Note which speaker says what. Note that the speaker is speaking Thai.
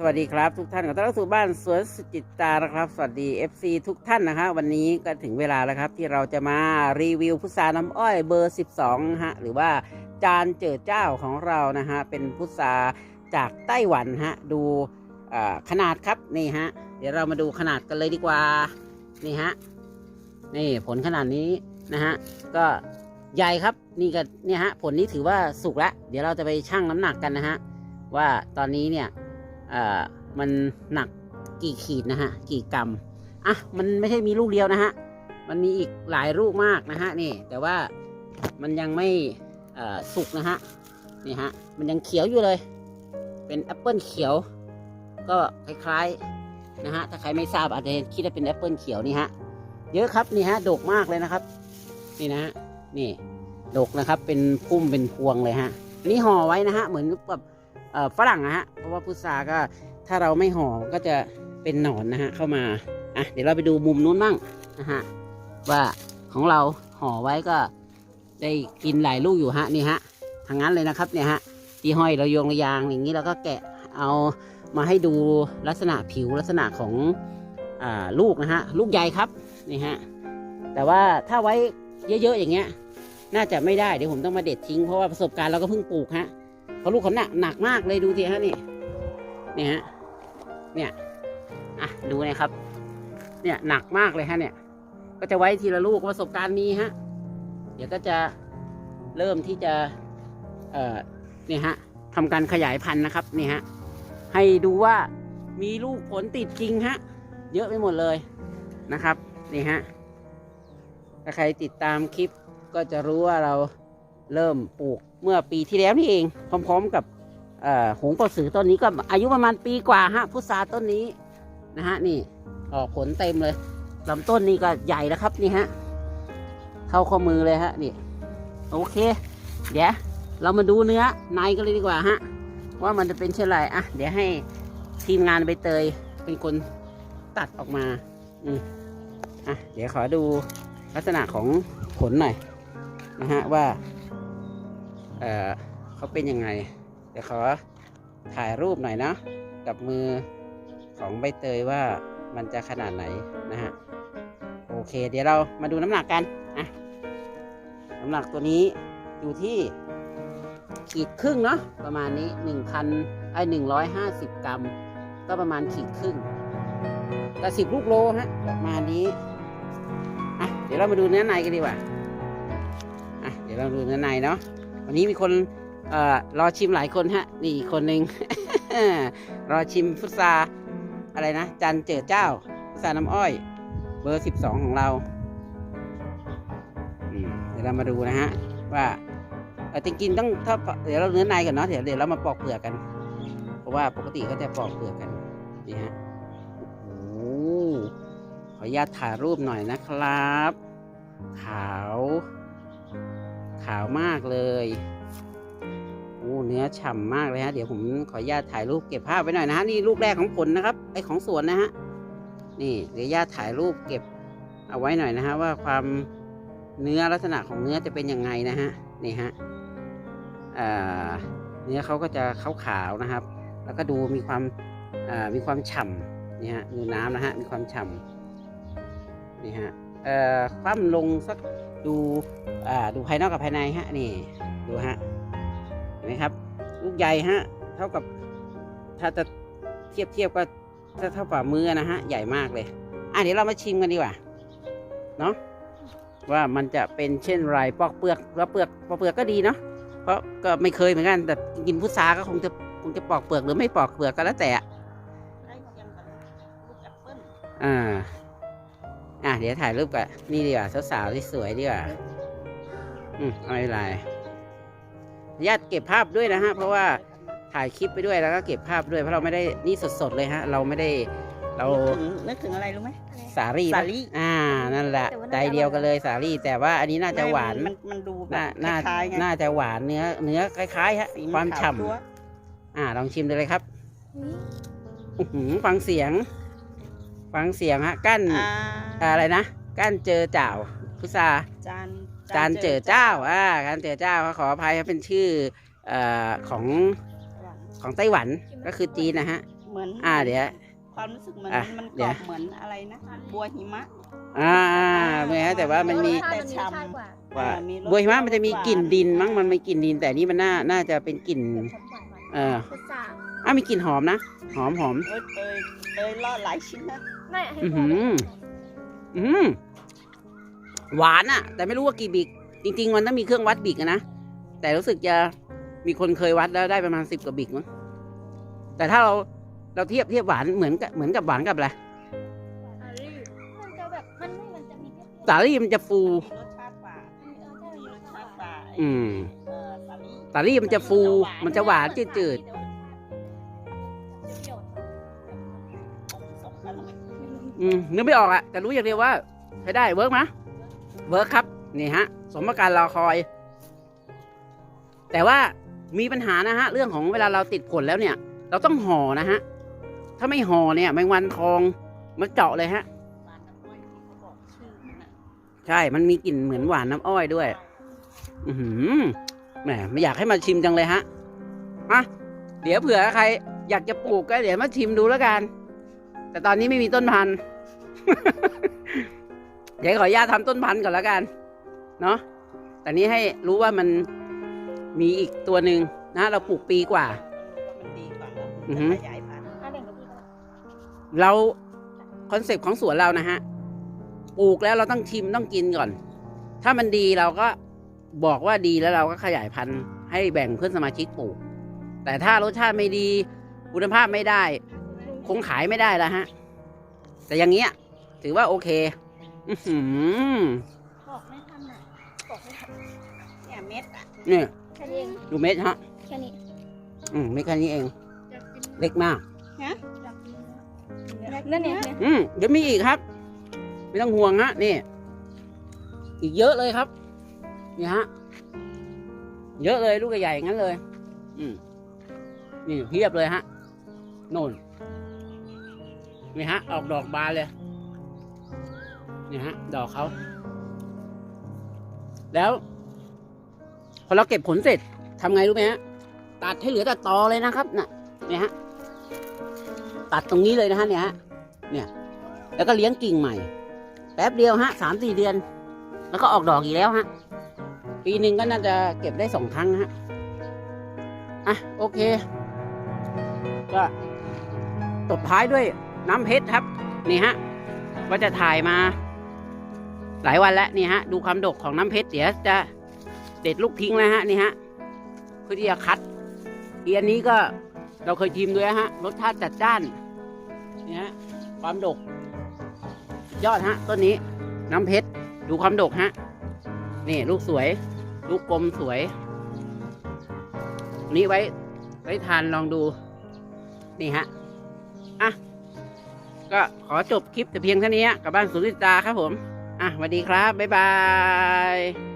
Speaker 1: สวัสดีครับทุกท่านขอต้อนรับสู่บ้านสวนสุจิตตานะครับ สวัสดี FC ทุกท่านนะครับวันนี้ก็ถึงเวลาแล้วครับ ที่เราจะมารีวิวพุทราน้ำอ้อยเบอร์ 12ฮะหรือว่าจานเจิดเจ้าของเรานะฮะเป็นพุทราจากไต้หวันฮะดูขนาดครับนี่ฮะเดี๋ยวเรามาดูขนาดกันเลยดีกว่านี่ฮะนี่ผลขนาดนี้นะฮะก็ใหญ่ครับนี่ก็เนี่ยฮะผลนี้ถือว่าสุกแล้วเดี๋ยวเราจะไปชั่งน้ำหนักกันนะฮะว่าตอนนี้เนี่ย อ่อมันหนักกี่ขีดนะฮะกี่กรัมอะมันไม่ใช่มีลูกเดียวนะฮะมันมีอีกหลายลูกมากนะฮะนี่ แต่ว่ามันยังไม่สุกนะฮะนี่ฮะมันยังเขียวอยู่เลย เป็นแอปเปิลเขียว ก็คล้ายๆนะฮะถ้าใครไม่ทราบอาจจะคิดว่าเป็นแอปเปิลเขียวนี่ฮะเยอะครับนี่ฮะดกมากเลยนะครับ นี่นะฮะนี่ดกนะครับเป็นพุ่มเป็นพวงเลยฮะอันนี้ห่อไว้นะฮะเหมือนกับ ฝรั่งนะฮะ เพราะว่าพุทราก็ถ้าเราไม่ห่อก็จะเป็นหนอนนะฮะเข้ามา อะเดี๋ยวเราไปดูมุมนู้นบ้างนะฮะว่าของเราห่อไว้ก็ได้กินหลายลูกอยู่ฮะนี่ฮะทางนั้นเลยนะครับเนี่ยฮะที่ห้อยเราโยงระยางอย่างนี้เราก็แกะเอามาให้ดูลักษณะผิวลักษณะของอลูกนะฮะลูกใหญ่ครับนี่ฮะแต่ว่าถ้าไว้เยอะๆอย่างเงี้ย น่าจะไม่ได้เดี๋ยวผมต้องมาเด็ดทิ้งเพราะว่าประสบการณ์เราก็เพิ่งปลูกฮะ เพราะลูกเขาหนักหนักมากเลยดูสิฮะนี่เนี่ยฮะเนี่ยอะดูนะครับ เนี่ยหนักมากเลยฮะเนี่ย ก็จะไว้ทีละลูกประสบการณ์มีฮะเดี๋ยวก็จะเริ่มที่จะเอ่อเนี่ยฮะทำการขยายพันธุ์นะครับนี่ฮะให้ดูว่ามีลูกผลติดจริงฮะเยอะไปหมดเลยนะครับนี่ฮะถ้าใครติดตามคลิปก็จะรู้ว่าเราเริ่มปลูก เมื่อปีที่แล้วนี่เอง พร้อมๆกับหงกระสือต้นนี้ก็อายุประมาณปีกว่าฮะพุทราต้นนี้นะฮะนี่ออกผลเต็มเลยลำต้นนี่ก็ใหญ่แล้วครับนี่ฮะเข้าข้อมือเลยฮะนี่โอเค เดี๋ยวเรามาดูเนื้อในกันเลยดีกว่าฮะว่ามันจะเป็นเช่นไรอะเดี๋ยวให้ทีมงานใบเตยเป็นคนตัดออกมาอืมอะเดี๋ยวขอดูลักษณะของผลหน่อยนะฮะว่า เออเขาเป็นยังไง เดี๋ยวขอถ่ายรูปหน่อยนะ กับมือของใบเตยว่ามันจะขนาดไหนนะฮะ โอเค เดี๋ยวเรามาดูน้ำหนักกันอะน้ำหนักตัวนี้อยู่ที่ขีดครึ่งเนาะประมาณนี้หนึ่งพันไอหนึ่งร้อยห้าสิบกรัม ก็ประมาณขีดครึ่งแต่สิบลูกโลฮะประมาณนี้อะเดี๋ยวเรามาดูเนื้อในกันดีกว่าอะเดี๋ยวเราดูเนื้อในเนาะ วันนี้มีคนเอ่อรอชิมหลายคนฮะ นี่อีกคนหนึ่ง รอชิมพุทราอะไรนะ จันเจิดเจ้าพุทราน้ำอ้อย เบอร์สิบสองของเราเดี๋ยวเรามาดูนะฮะ ว่าจริงๆต้องถ้าเดี๋ยวเราเนื้อในก่อนเนาะเดี๋ยวเดี๋ยวเรามาปอกเปลือกกัน เพราะว่าปกติก็จะปอกเปลือกกันนี่ฮะโอ้หขออนุญาตถ่ายรูปหน่อยนะครับขาว ขาวมากเลยโอ้เนื้อฉ่ำมากเลยฮะ เดี๋ยวผมขออนุญาตถ่ายรูปเก็บภาพไว้หน่อยนะฮะ นี่ลูกแรกของผลนะครับ ไอของสวนนะฮะ นี่เดี๋ยวญาตถ่ายรูปเก็บเอาไว้หน่อยนะฮะว่าความเนื้อลักษณะของเนื้อจะเป็นยังไงนะฮะ นี่ฮะเนื้อเขาก็จะขาวๆนะครับ แล้วก็ดูมีความมีความฉ่ำนี่ฮะดูน้ำนะฮะ มีความฉ่ำนี่ฮะคว่ำลงสัก ดูอ่าดูภายนอกกับภายในฮะนี่ดูฮะเห็นไหมครับ ลูกใหญ่ฮะเท่ากับถ้าจะเทียบเทียบก็ถ้าเท่าฝ่ามือนะฮะใหญ่มากเลย อะเดี๋ยวเรามาชิมกันดีกว่าเนาะว่ามันจะเป็นเช่นไรปอกเปลือกแล้วเปลือกปอกเปลือกก็ดีเนาะเพราะก็ไม่เคยเหมือนกันแต่กินพุทราก็คงจะคงจะปอกเปลือกหรือไม่ปอกเปลือกก็แล้วแต่อะ
Speaker 2: ใกล้เคียงกับลูกแอปเปิ้ล
Speaker 1: อ่า อะเดี๋ยวถ่ายรูปกับนี่ดีกว่าสาวๆที่สวยดีกว่าอืมไม่เป็นไรญาติเก็บภาพด้วยนะฮะ เพราะว่าถ่ายคลิปไปด้วยแล้วก็เก็บภาพด้วยเพราะเราไม่ได้นี่สดๆเลยฮะ เราไม่ได้เรา
Speaker 2: นึกถึงนึกถึงอะไรรู้ไหม
Speaker 1: สาลี่ปะ
Speaker 2: สาลี่
Speaker 1: อ่านั่นแหละ
Speaker 3: แต่ว่าน่า
Speaker 1: ใจ
Speaker 3: จะ
Speaker 1: เดียวกันเลยสาลี่แต่ว่าอันนี้น่าจะหวาน
Speaker 2: มันมันดูแบ
Speaker 1: น่า
Speaker 2: บ
Speaker 1: น่า
Speaker 2: คล้ายๆไง
Speaker 1: น่าจะหวานเนื้อ เนื้อคล้ายๆฮะ
Speaker 2: สี
Speaker 1: ความ
Speaker 2: ขว
Speaker 1: ฉ่
Speaker 2: จั๊วำ
Speaker 1: อ่าลองชิมดูเลยครับ
Speaker 3: อุ๊ย
Speaker 1: อื้อหือฟังเสียง ฟังเสียงฮะกั้น
Speaker 2: อ่า
Speaker 1: อะไรนะกั้นเจอจ่าวพุทรา
Speaker 2: จาน
Speaker 1: จานเจอเจ้าอ่าการเจอเจ้าขออภัยครับเป็นชื่อเอ่อของของไต้หวันก็คือจีนนะฮะ
Speaker 2: เหมือน
Speaker 1: อ่าเดี๋ยว
Speaker 2: ความรู้สึกเหมือน
Speaker 1: อะ
Speaker 2: มัน
Speaker 1: เดี๋
Speaker 2: กร
Speaker 1: ย
Speaker 2: อ
Speaker 1: ว
Speaker 2: บเหมือนอะไรนะบัวหิมะ
Speaker 1: อ่าไม่ฮะแต่ว่ามันมี
Speaker 2: แต่ฉ่ำ
Speaker 3: กว่า
Speaker 1: ว่า
Speaker 2: อ่ามีรส
Speaker 1: บัวหิมะมันจะมี
Speaker 2: หวาน
Speaker 1: กลิ่นดินมั้งมันมีกลิ่นดิน แต่นี่มันน่าน่าจะเป็นกลิ่น เออ
Speaker 3: พุทรา
Speaker 1: อะมีกลิ่นหอมนะ หอมหอม
Speaker 2: เอ้ยเตยเตยล่อดหลายชิ้นนะ
Speaker 3: ไม่ให้
Speaker 1: อื้อหืออืมหวานอะแต่ไม่รู้ว่ากี่บิก จริง ๆ มันต้องมีเครื่องวัดบิกอะนะ แต่รู้สึกจะมีคนเคยวัดแล้วได้ประมาณสิบกว่าบิกมั้งแต่ถ้าเราเราเทียบเทียบหวานเหมือนกับเหมือนกับหวานกับอะไร
Speaker 3: มันจะแบบมันไม่มันจะมีเปรี้ยว
Speaker 1: สาลี่มันจะฟู
Speaker 2: มีรสชาติกว่า
Speaker 3: ๆเออใช่
Speaker 2: มี
Speaker 3: มี
Speaker 2: ร
Speaker 3: ร
Speaker 2: ส
Speaker 3: ส
Speaker 2: ชา
Speaker 3: ชา
Speaker 2: ติ
Speaker 3: ติ
Speaker 2: กว่า
Speaker 1: อืม
Speaker 2: เออสาลี่
Speaker 1: สาลี่มันจะฟู มันจะหวานจืด
Speaker 3: เอื
Speaker 1: มนึกไม่ออกอะแต่รู้อย่างเดียวว่าใช้ได้เวิร์กไหมเวิร์กครับ นี่ฮะ สมการรอคอย แต่ว่ามีปัญหานะฮะ เรื่องของเวลาเราติดผลแล้วเนี่ย เราต้องห่อนะฮะ ถ้าไม่ห่อเนี่ยแมงวันทองมันเจาะเลยฮะ
Speaker 2: หวานน้ำอ้อยที่เขาบอกชื่อมันน่ะ
Speaker 1: ใช่ มันมีกลิ่นเหมือนหวานน้ำอ้อยด้วย อือหือแหมไม่อยากให้มาชิมจังเลยฮะอะเดี๋ยวเผื่อใคร อยากจะปลูกก็เดี๋ยวมาชิมดูแล้วกัน แต่ตอนนี้ไม่มีต้นพันธุ์เดี๋ยวขออนุญาตทำต้นพันธุ์ก่อนแล้วกัน เนาะแต่นี้ให้รู้ว่ามันมีอีกตัวหนึ่งนะ เราปลูกปีกว่า
Speaker 2: ต้องรู้ว่ามันดีกว่าแล้ว
Speaker 1: อือฮึ
Speaker 2: ขยายพันธุ์
Speaker 3: อะแบ่งกับพี่ก็ได้
Speaker 1: เราคอนเซปต์ของสวนเรานะฮะปลูกแล้วเราต้องชิมต้องกินก่อน ถ้ามันดีเราก็บอกว่าดีแล้วเราก็ขยายพันธุ์ให้แบ่งเพื่อนสมาชิกปลูก แต่ถ้ารสชาติไม่ดี คุณภาพไม่ได้ คงขายไม่ได้แล้วฮะ แต่อย่างเงี้ย ถือว่าโอเค อื้อหือ
Speaker 3: บอกไม่ทันอะบอกไม่ทัน
Speaker 2: เนี่ยเม็ดอะ
Speaker 1: เนี่ย
Speaker 3: แค่นี้เอง
Speaker 1: ดูเม็ดฮะ
Speaker 3: แค่นี้
Speaker 1: อืมไม่แค่นี้เอง
Speaker 3: อยากกิน
Speaker 1: เล็กมาก
Speaker 3: อยากกินเนื้อนั่นเนี่ยเนี่ย
Speaker 1: อืมเดี๋ยวมีอีกครับ ไม่ต้องห่วงฮะนี่ อีกเยอะเลยครับ นี่ฮะ เยอะเลยลูกใหญ่ๆอย่างนั้นเลย อืมนี่เพียบเลยฮะโน่น นี่ฮะ ออกดอกบานเลย นี่ฮะ ดอกเขา แล้ว พอเราเก็บผลเสร็จทำไงรู้ไหมฮะ ตัดให้เหลือแต่ตอเลยนะครับน่ะเนี่ยฮะ ตัดตรงนี้เลยนะฮะเนี่ยฮะ เนี่ย แล้วก็เลี้ยงกิ่งใหม่ แป๊บเดียวฮะสามสี่เดือน แล้วก็ออกดอกอีกแล้วฮะ ปีหนึ่งก็น่าจะเก็บได้สองครั้งฮะ อะ โอเค ก็ตบท้ายด้วย น้ำเพชรครับ นี่ฮะว่าจะถ่ายมา หลายวันแล้วนี่ฮะ ดูความดกของน้ำเพชรเดี๋ยวจะเด็ดลูกทิ้งแล้วฮะนี่ฮะเพื่อที่จะคัดอีอันนี้ก็เราเคยชิมด้วยฮะรสชาติจัดจ้านนี่ฮะความดก ยอดฮะต้นนี้ น้ำเพชรดูความดกฮะนี่ลูกสวย ลูกกลมสวยนนี้ไว้ ไว้ทานลองดู นี่ฮะ อะ ก็ขอจบคลิปแต่เพียงเท่านี้กับบ้านสุริตาครับผม อะสวัสดีครับ บ๊ายบาย